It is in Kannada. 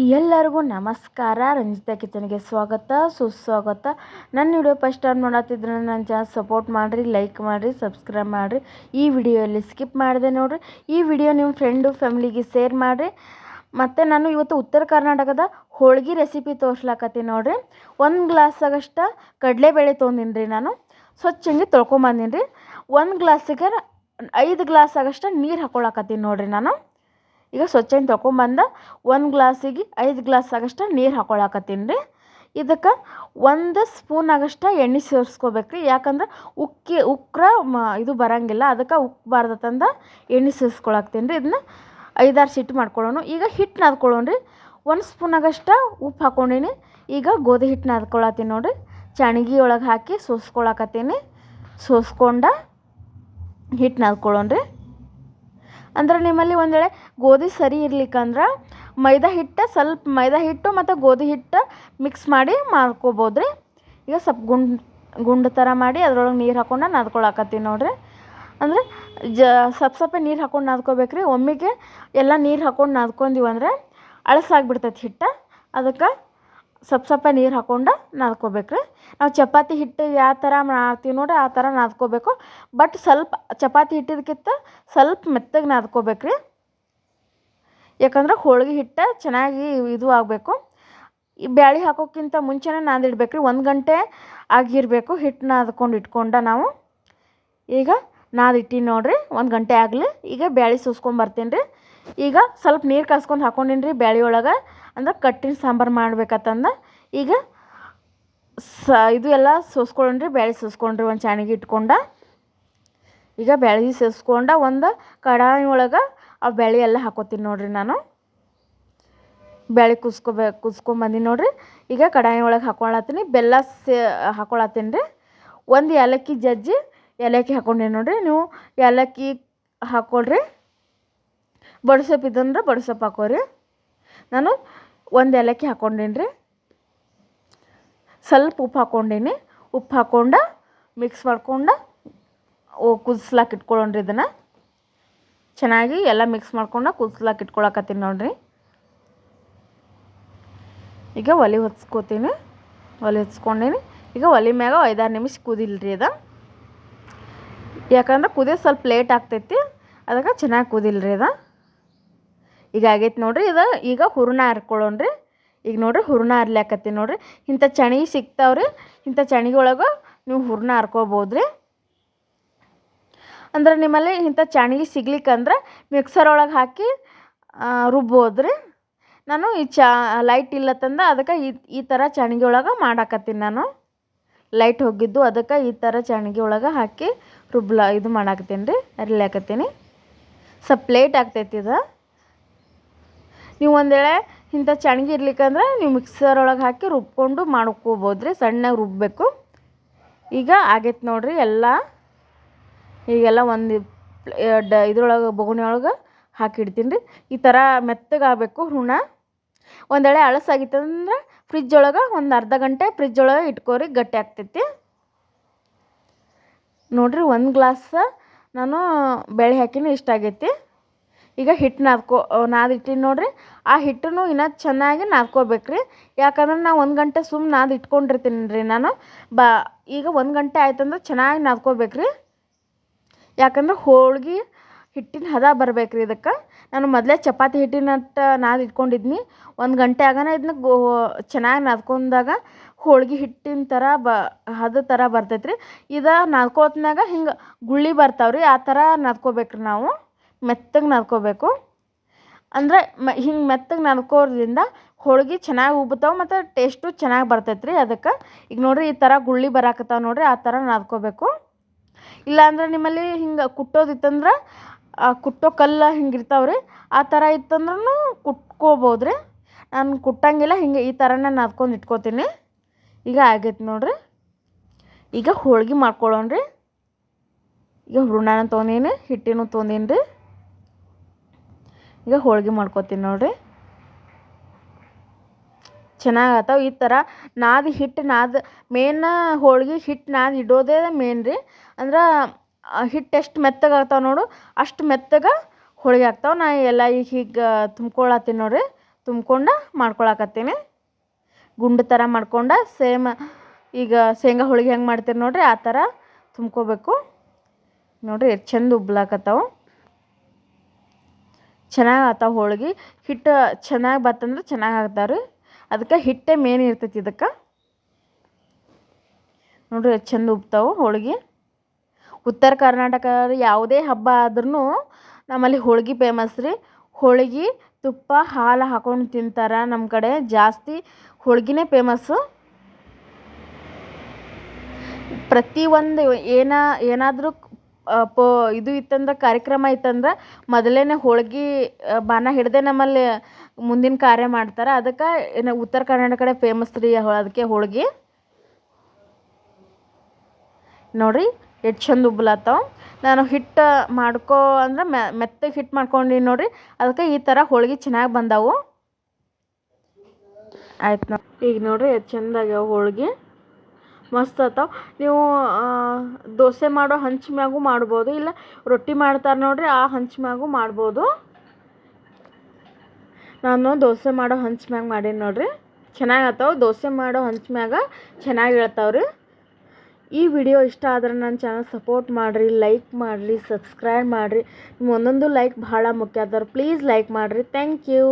ಎಲ್ಲರಿಗೂ ನಮಸ್ಕಾರ. ರಂಜಿತಾ ಕಿಚನ್ಗೆ ಸ್ವಾಗತ, ಸುಸ್ವಾಗತ. ನನ್ನ ವಿಡಿಯೋ ಫಸ್ಟ್ ಟೈಮ್ ನೋಡತ್ತಿದ್ರೆ ನನ್ನ ಚಾನಲ್ ಸಪೋರ್ಟ್ ಮಾಡಿರಿ ಲೈಕ್ ಮಾಡಿರಿ ಸಬ್ಸ್ಕ್ರೈಬ್ ಮಾಡಿರಿ. ಈ ವಿಡಿಯೋಲ್ಲಿ ಸ್ಕಿಪ್ ಮಾಡಿದೆ ನೋಡಿರಿ. ಈ ವಿಡಿಯೋ ನಿಮ್ಮ ಫ್ರೆಂಡು ಫ್ಯಾಮಿಲಿಗೆ ಶೇರ್ ಮಾಡಿರಿ. ಮತ್ತು ನಾನು ಇವತ್ತು ಉತ್ತರ ಕರ್ನಾಟಕದ ಹೋಳ್ಗೆ ರೆಸಿಪಿ ತೋರ್ಸ್ಲಾಕತ್ತೀನಿ ನೋಡಿರಿ. ಒಂದು ಗ್ಲಾಸಾಗಷ್ಟ ಕಡಲೆಬೇಳೆ ತೊಗೊಂದಿನಿ ರೀ ನಾನು ಸ್ವಚ್ಛಂಗೆ ತೊಳ್ಕೊಂಬಂದಿನಿ ರೀ ಒಂದು ಗ್ಲಾಸಿಗೆ ಐದು ಗ್ಲಾಸ್ ಆಗಷ್ಟು ನೀರು ಹಾಕೊಳಕತ್ತೀನಿ ನೋಡಿರಿ ನಾನು. ಈಗ ಸ್ವಚ್ಛನ ತೊಗೊಂಬಂದ ಒಂದು ಗ್ಲಾಸಿಗೆ ಐದು ಗ್ಲಾಸ್ ಆಗಷ್ಟು ನೀರು ಹಾಕೊಳಕತ್ತೀನಿ ರೀ. ಇದಕ್ಕೆ ಒಂದು ಸ್ಪೂನ್ ಆಗಷ್ಟು ಎಣ್ಣೆ ಸೇರಿಸ್ಕೋಬೇಕು ರೀ ಯಾಕಂದ್ರೆ ಉಕ್ಕಿ, ಉಕ್ರ ಮ, ಇದು ಬರೋಂಗಿಲ್ಲ. ಅದಕ್ಕೆ ಉಕ್ಕಬಾರ್ದತ್ತಂದ ಎಣ್ಣೆ ಸೇರಿಸ್ಕೊಳಕ್ತೀನಿ ರೀ. ಇದನ್ನ ಐದಾರು ಸಿಟ್ಟು ಮಾಡ್ಕೊಳ್ಳೋಣ ಈಗ ಹಿಟ್ಟು ನಾದ್ಕೊಳ್ಳೋಣ ರೀ. ಒಂದು ಸ್ಪೂನ್ ಆಗಷ್ಟು ಉಪ್ಪು ಹಾಕ್ಕೊಂಡೀನಿ ಈಗ ಗೋಧಿ ಹಿಟ್ಟು ನಾದ್ಕೊಳತ್ತೀನಿ ನೋಡಿರಿ. ಚಣಗಿ ಒಳಗೆ ಹಾಕಿ ಸೋಸ್ಕೊಳಕತ್ತೀನಿ. ಸೋಸ್ಕೊಂಡ ಹಿಟ್ಟು ನಾದ್ಕೊಳ್ಳೋಣ ರೀ. ಅಂದ್ರೆ ನಿಮ್ಮಲ್ಲಿ ಒಂದು ವೇಳೆ ಗೋಧಿ ಸರಿ ಇರ್ಲಿಕ್ಕಂದ್ರೆ ಮೈದಾ ಹಿಟ್ಟು ಸ್ವಲ್ಪ ಮೈದಾ ಹಿಟ್ಟು ಮತ್ತು ಗೋಧಿ ಹಿಟ್ಟು ಮಿಕ್ಸ್ ಮಾಡಿ ಮಾಡ್ಕೋಬೋದು ರೀ ಈಗ ಸ್ವಲ್ಪ ಗುಂಡ್, ಗುಂಡು ಥರ ಮಾಡಿ ಅದ್ರೊಳಗೆ ನೀರು ಹಾಕೊಂಡು ನಾದ್ಕೊಳಕತ್ತೀವಿ ನೋಡಿರಿ. ಅಂದರೆ ಜ ಸ್ವಲ್ಪ ಸ್ವಲ್ಪ ನೀರು ಹಾಕೊಂಡು ನಾದ್ಕೋಬೇಕು ರೀ ಒಮ್ಮೆಗೆ ಎಲ್ಲ ನೀರು ಹಾಕೊಂಡು ನಾದ್ಕೊಂಡೀವಿ ಅಳಸಾಗ್ಬಿಡ್ತೈತಿ ಅಳಸಾಗ್ಬಿಡ್ತೈತೆ ಹಿಟ್ಟು. ಅದಕ್ಕೆ ಸ್ವಲ್ಪ ಸ್ವಲ್ಪ ನೀರು ಹಾಕೊಂಡು ನಾದ್ಕೋಬೇಕು ರೀ ನಾವು ಚಪಾತಿ ಹಿಟ್ಟು ಯಾವ ಥರ ಮಾಡ್ತೀವಿ ನೋಡಿ ಆ ಥರ ನಾದ್ಕೋಬೇಕು. ಬಟ್ ಸ್ವಲ್ಪ ಚಪಾತಿ ಹಿಟ್ಟಿದಕ್ಕಿಂತ ಸ್ವಲ್ಪ ಮೆತ್ತಗೆ ನಾದ್ಕೋಬೇಕು ರೀ ಯಾಕಂದ್ರೆ ಹೋಳಿಗೆ ಹಿಟ್ಟು ಚೆನ್ನಾಗಿ ಇದು ಆಗಬೇಕು. ಈ ಬ್ಯಾಳಿ ಹಾಕೋಕ್ಕಿಂತ ಮುಂಚೆನೇ ನಾದಿಡ್ಬೇಕು ರೀ ಒಂದು ಗಂಟೆ ಆಗಿರಬೇಕು ಹಿಟ್ಟು ನಾದ್ಕೊಂಡು ಇಟ್ಕೊಂಡ ನಾವು. ಈಗ ನಾದಿಟ್ಟಿನಿ ನೋಡಿರಿ, ಒಂದು ಗಂಟೆ ಆಗಲಿ. ಈಗ ಬ್ಯಾಳಿ ಸೂಸ್ಕೊಂಡು ಬರ್ತೀನಿ ರೀ ಈಗ ಸ್ವಲ್ಪ ನೀರು ಕಾಸ್ಕೊಂಡು ಹಾಕೊಂಡಿನಿ ರೀ ಬ್ಯಾಳಿ ಒಳಗೆ. ಅಂದ್ರೆ ಕಟ್ಟಿನ ಸಾಂಬಾರು ಮಾಡ್ಬೇಕತ್ತಂದ್ರೆ ಈಗ ಸ, ಇದು ಎಲ್ಲ ಸೋಸ್ಕೊಂಡ್ರಿ ಬೇಳೆ ಸೋಸ್ಕೊಂಡ್ರಿ ಒಂದು ಚಾಣಿಗೆ ಇಟ್ಕೊಂಡ. ಈಗ ಬ್ಯಾಳಿ ಸೋಸ್ಕೊಂಡ ಒಂದು ಕಡಾಯಿ ಒಳಗೆ ಆ ಬೇಳೆ ಎಲ್ಲ ಹಾಕೋತೀನಿ ನೋಡಿರಿ ನಾನು. ಬೇಳೆ ಕುಸ್ಕೊಬೇ ಕುಸ್ಕೊಂಬಂದೀನಿ ನೋಡಿರಿ. ಈಗ ಕಡಾಯಿ ಒಳಗೆ ಹಾಕೊಳತ್ತೀನಿ, ಬೆಲ್ಲ ಸೇ, ಹಾಕೊಳತ್ತೀನಿ ರೀ. ಒಂದು ಏಲಕ್ಕಿ ಜಜ್ಜಿ ಏಲಕ್ಕಿ ಹಾಕ್ಕೊಂಡೀನಿ ನೋಡಿರಿ. ನೀವು ಏಲಕ್ಕಿ ಹಾಕೊಳ್ರಿ. ಬಡಿಸೊಪ್ಪು ಇದ್ದಂದ್ರೆ ಬಡ್ಸೊಪ್ಪು ಹಾಕೋರಿ. ನಾನು ಒಂದು ಏಲಕ್ಕಿ ಹಾಕ್ಕೊಂಡೀನಿ ರೀ ಸ್ವಲ್ಪ ಉಪ್ಪು ಹಾಕ್ಕೊಂಡೀನಿ ಉಪ್ಪು ಹಾಕ್ಕೊಂಡು ಮಿಕ್ಸ್ ಮಾಡ್ಕೊಂಡು ಕುದಿಸ್ಲಾಕ ಇಟ್ಕೊಳ್ಳೋಣ್ರಿ ಇದನ್ನು. ಚೆನ್ನಾಗಿ ಎಲ್ಲ ಮಿಕ್ಸ್ ಮಾಡ್ಕೊಂಡು ಕುದಿಸ್ಲಾಕ ಇಟ್ಕೊಳಕತ್ತೀನಿ ನೋಡಿರಿ. ಈಗ ಒಲೆ ಹೊತ್ಸ್ಕೊತೀನಿ. ಒಲೆ ಹೊತ್ಸ್ಕೊಂಡೀನಿ. ಈಗ ಒಲೆ ಮ್ಯಾಗ ಐದಾರು ನಿಮಿಷ ಕುದಿಲ್ರಿ ಅದು. ಯಾಕಂದ್ರೆ ಕುದಿಯೋದು ಸ್ವಲ್ಪ ಲೇಟ್ ಆಗ್ತೈತಿ. ಅದಕ್ಕೆ ಚೆನ್ನಾಗಿ ಕುದಿಲ್ರಿ ಅದು. ಈಗ ಆಗೈತೆ ನೋಡಿರಿ, ಇದು ಈಗ ಹುರ್ಣ ಹರ್ಕೊಳ್ಳೋಣ ರೀ ಈಗ ನೋಡಿರಿ ಹುರ್ಣ ಹರ್ಲಾಕತ್ತೀನಿ ನೋಡಿರಿ. ಇಂಥ ಚಣಿ ಸಿಗ್ತಾವ್ರಿ. ಇಂಥ ಚಣಿಗೊಳಗೆ ನೀವು ಹೂರ್ಣ ಹರ್ಕೋಬೋದು ರೀ ಅಂದ್ರೆ ನಿಮ್ಮಲ್ಲಿ ಇಂಥ ಚಣಿಗೆ ಸಿಗ್ಲಿಕ್ಕಂದ್ರೆ ಮಿಕ್ಸರ್ ಒಳಗೆ ಹಾಕಿ ರುಬ್ಬೋದು ರೀ ನಾನು ಈ ಚ ಲೈಟ್ ಇಲ್ಲತ್ತಂದ ಅದಕ್ಕೆ ಈ ಈ ಥರ ಚಣಿಗೆ ಒಳಗೆ ಮಾಡಾಕತ್ತೀನಿ ನಾನು. ಲೈಟ್ ಹೋಗಿದ್ದು ಅದಕ್ಕೆ ಈ ಥರ ಚಣಿಗೆ ಒಳಗೆ ಹಾಕಿ ರುಬ್ಲ, ಇದು ಮಾಡಾಕತ್ತೀನಿ ರೀ ಅರಿಲಾಕತ್ತೀನಿ ಸ್ವಲ್ಪ ಲೇಟ್ ಆಗ್ತೈತಿ ಇದು. ನೀವು ಒಂದು ವೇಳೆ ಇಂಥ ಚಣಿಗೆ ಇರ್ಲಿಕ್ಕಂದ್ರೆ ನೀವು ಮಿಕ್ಸರ್ ಒಳಗೆ ಹಾಕಿ ರುಬ್ಕೊಂಡು ಮಾಡ್ಕೋಬೋದು ರೀ ಸಣ್ಣಗೆ ರುಬ್ಬಬೇಕು ಈಗ ಆಗೈತೆ ನೋಡಿರಿ ಎಲ್ಲ, ಈಗೆಲ್ಲ ಒಂದು ಡ ಇದ್ರೊಳಗೆ ಬೊಗಣಿ ಒಳಗೆ ಹಾಕಿಡ್ತೀನಿ ರೀ ಈ ಥರ ಮೆತ್ತಗಾಗಬೇಕು ಹೂರ್ಣ. ಒಂದು ವೇಳೆ ಅಳಸಾಗಿತ್ತಂದ್ರೆ ಫ್ರಿಜ್ ಒಳಗೆ ಒಂದು ಅರ್ಧ ಗಂಟೆ ಫ್ರಿಜ್ ಒಳಗೆ ಇಟ್ಕೋರಿ, ಗಟ್ಟಿ ಆಗ್ತೈತಿ. ನೋಡಿರಿ ಒಂದು ಗ್ಲಾಸ್ ನಾನು ಬೇಳೆ ಹಾಕಿನೂ ಇಷ್ಟ ಆಗೈತಿ. ಈಗ ಹಿಟ್ಟು ನಾದ್ಕೊ ನಾದಿಟ್ಟಿನಿ ನೋಡಿರಿ. ಆ ಹಿಟ್ಟನ್ನು ಇನ್ನೂ ಚೆನ್ನಾಗಿ ನಾದ್ಕೋಬೇಕು ರೀ ಯಾಕಂದ್ರೆ ನಾ ಒಂದು ಗಂಟೆ ಸುಮ್ಮನೆ ನಾದಿ ಇಟ್ಕೊಂಡಿರ್ತೀನಿ ರೀ ನಾನು. ಬಾ, ಈಗ ಒಂದು ಗಂಟೆ ಆಯ್ತಂದ್ರೆ ಚೆನ್ನಾಗಿ ನಾದ್ಕೋಬೇಕು ರೀ ಯಾಕಂದ್ರೆ ಹೋಳ್ಗೆ ಹಿಟ್ಟಿನ ಹದ ಬರ್ಬೇಕು ರೀ ಇದಕ್ಕೆ. ನಾನು ಮೊದಲೇ ಚಪಾತಿ ಹಿಟ್ಟಿನಟ್ಟ ನಾದಿ ಇಟ್ಕೊಂಡಿದ್ನಿ ಒಂದು ಗಂಟೆ ಆಗನ ಇದನ್ನ ಗೋ ಚೆನ್ನಾಗಿ ನಾದ್ಕೊಂಡಾಗ ಹೋಳ್ಗೆ ಹಿಟ್ಟಿನ ಥರ ಬ, ಹದ ಥರ ಬರ್ತೈತೆ ರೀ ಇದು ನಾದ್ಕೋತ್ನಾಗ ಹಿಂಗೆ ಗುಳ್ಳಿ ಬರ್ತಾವ್ರಿ. ಆ ಥರ ನಾದ್ಕೋಬೇಕು ರೀ ನಾವು. ಮೆತ್ತಗೆ ನಾದ್ಕೋಬೇಕು ಅಂದರೆ ಮ, ಹಿಂಗೆ ಮೆತ್ತಗೆ ನಾದ್ಕೋದ್ರಿಂದ ಹೋಳ್ಗೆ ಚೆನ್ನಾಗಿ ಉಬ್ತಾವೆ ಮತ್ತು ಟೇಸ್ಟು ಚೆನ್ನಾಗಿ ಬರ್ತೈತೆ ರೀ ಅದಕ್ಕೆ. ಈಗ ನೋಡಿರಿ ಈ ಥರ ಗುಳ್ಳಿ ಬರಾಕತ್ತಾವ ನೋಡಿರಿ, ಆ ಥರ ನಾದ್ಕೋಬೇಕು ಇಲ್ಲಾಂದ್ರೆ ನಿಮ್ಮಲ್ಲಿ ಹಿಂಗೆ ಕುಟ್ಟೋದಿತ್ತಂದ್ರೆ, ಆ, ಕುಟ್ಟೋ ಕಲ್ಲು ಹಿಂಗೆ ಇರ್ತಾವೆ ರೀ, ಆ ಥರ ಇತ್ತಂದ್ರೂ ಕುಟ್ಕೋಬೋದು ರೀ. ನಾನು ಕುಟ್ಟಂಗಿಲ್ಲ, ಹಿಂಗೆ ಈ ಥರನೇ ನಾದ್ಕೊಂಡು ಇಟ್ಕೋತೀನಿ. ಈಗ ಆಗೈತೆ ನೋಡಿರಿ. ಈಗ ಹೋಳ್ಗೆ ಮಾಡ್ಕೊಳ್ಳೋಣ ರೀ ಈಗ ಹೂರ್ಣನ ತೊಗೊಂಡೀನಿ, ಹಿಟ್ಟಿನೂ ತೊಗೊಂಡೀನಿ ರೀ ಈಗ ಹೋಳ್ಗೆ ಮಾಡ್ಕೊತೀನಿ ನೋಡಿರಿ. ಚೆನ್ನಾಗತ್ತವ ಈ ಥರ ನಾದಿ ಹಿಟ್ಟು ನಾದ ಮೇನ್ ಹೋಳ್ಗೆ ಹಿಟ್ಟು ನಾದಿ ಇಡೋದೇ ಮೇನ್ ರೀ. ಅಂದ್ರೆ ಹಿಟ್ಟು ಎಷ್ಟು ಮೆತ್ತಗೆ ಆಗ್ತಾವೆ ನೋಡು, ಅಷ್ಟು ಮೆತ್ತಗೆ ಹೋಳಿಗೆ ಆಗ್ತಾವೆ ನಾ ಎಲ್ಲ ಈಗ ಹೀಗೆ ತುಂಬ್ಕೊಳತ್ತೀನಿ ನೋಡಿರಿ. ತುಂಬ್ಕೊಂಡು ಮಾಡ್ಕೊಳಕತ್ತೀನಿ. ಗುಂಡು ಥರ ಮಾಡ್ಕೊಂಡು ಸೇಮ್, ಈಗ ಶೇಂಗಾ ಹೋಳಿಗೆ ಹೆಂಗೆ ಮಾಡ್ತೀರಿ ನೋಡಿರಿ, ಆ ಥರ ತುಂಬ್ಕೋಬೇಕು. ನೋಡಿರಿ, ಎಷ್ಟು ಚಂದ ಉಬ್ಲಾಕತ್ತಾವ. ಚೆನ್ನಾಗಿ ಆತಾವ ಹೋಳ್ಗೆ. ಹಿಟ್ಟು ಚೆನ್ನಾಗಿ ಬತ್ತಂದ್ರೆ ಚೆನ್ನಾಗಿ ಆಗ್ತಾವ್ರಿ. ಅದಕ್ಕೆ ಹಿಟ್ಟೇ ಮೇನ್ ಇರ್ತೈತಿ ಇದಕ್ಕೆ. ನೋಡ್ರಿ ಚಂದ ಉಬ್ತಾವು ಹೋಳ್ಗೆ. ಉತ್ತರ ಕರ್ನಾಟಕ ಯಾವುದೇ ಹಬ್ಬ ಆದ್ರೂ ನಮ್ಮಲ್ಲಿ ಹೋಳ್ಗೆ ಫೇಮಸ್ ರೀ. ಹೋಳ್ಗೆ, ತುಪ್ಪ, ಹಾಲು ಹಾಕೊಂಡು ತಿಂತಾರೆ ನಮ್ಮ ಕಡೆ. ಜಾಸ್ತಿ ಹೋಳ್ಗಿನೇ ಫೇಮಸ್ಸು ಪ್ರತಿಯೊಂದು ಏನ ಏನಾದರೂ ಪೋ, ಇದು ಇತ್ತಂದ್ರೆ, ಕಾರ್ಯಕ್ರಮ ಇತ್ತಂದ್ರೆ, ಮೊದಲೇನೆ ಹೋಳ್ಗೆ ಬಾನ ಹಿಡ್ದೆ ನಮ್ಮಲ್ಲಿ ಮುಂದಿನ ಕಾರ್ಯ ಮಾಡ್ತಾರೆ. ಅದಕ್ಕೆ ಏನು ಉತ್ತರ ಕರ್ನಾಟಕ ಕಡೆ ಫೇಮಸ್ ರೀ ಅದಕ್ಕೆ ಹೋಳ್ಗೆ. ನೋಡಿರಿ, ಎಷ್ಟು ಚಂದ ಉಬ್ಲತ್ತಾವ ನಾನು ಹಿಟ್ಟು ಮಾಡ್ಕೋ ಅಂದ್ರೆ ಮೆತ್ತಗೆ ಹಿಟ್ಟು ಮಾಡ್ಕೊಂಡೀನಿ ನೋಡಿರಿ. ಅದಕ್ಕೆ ಈ ಥರ ಹೋಳ್ಗೆ ಚೆನ್ನಾಗಿ ಬಂದಾವು. ಆಯ್ತು ನೋಡಿ. ಈಗ ನೋಡಿರಿ ಎಷ್ಟು ಚಂದ ಆಗ್ಯಾವ ಹೋಳ್ಗೆ. ಮಸ್ತ್ ಆತಾವ ನೀವು ದೋಸೆ ಮಾಡೋ ಹಂಚ್ ಮ್ಯಾಗೂ ಮಾಡ್ಬೋದು. ಇಲ್ಲ, ರೊಟ್ಟಿ ಮಾಡ್ತಾರೆ ನೋಡ್ರಿ, ಆ ಹಂಚ್ ಮ್ಯಾಗೂ ಮಾಡ್ಬೋದು. ನಾನು ದೋಸೆ ಮಾಡೋ ಹಂಚ್ ಮ್ಯಾಗ ಮಾಡೀನಿ ನೋಡ್ರಿ. ಚೆನ್ನಾಗಿ ದೋಸೆ ಮಾಡೋ ಹಂಚ್ ಮ್ಯಾಗ ಚೆನ್ನಾಗಿ ಹೇಳ್ತಾವ್ರಿ. ಈ ವಿಡಿಯೋ ಇಷ್ಟ ಆದ್ರೆ ನನ್ನ ಚಾನಲ್ ಸಪೋರ್ಟ್ ಮಾಡಿರಿ, ಲೈಕ್ ಮಾಡಿರಿ, ಸಬ್ಸ್ಕ್ರೈಬ್ ಮಾಡಿರಿ. ಒಂದೊಂದು ಲೈಕ್ ಭಾಳ ಮುಖ್ಯ ಅದಾರ ಪ್ಲೀಸ್ ಲೈಕ್ ಮಾಡಿರಿ. Thank you.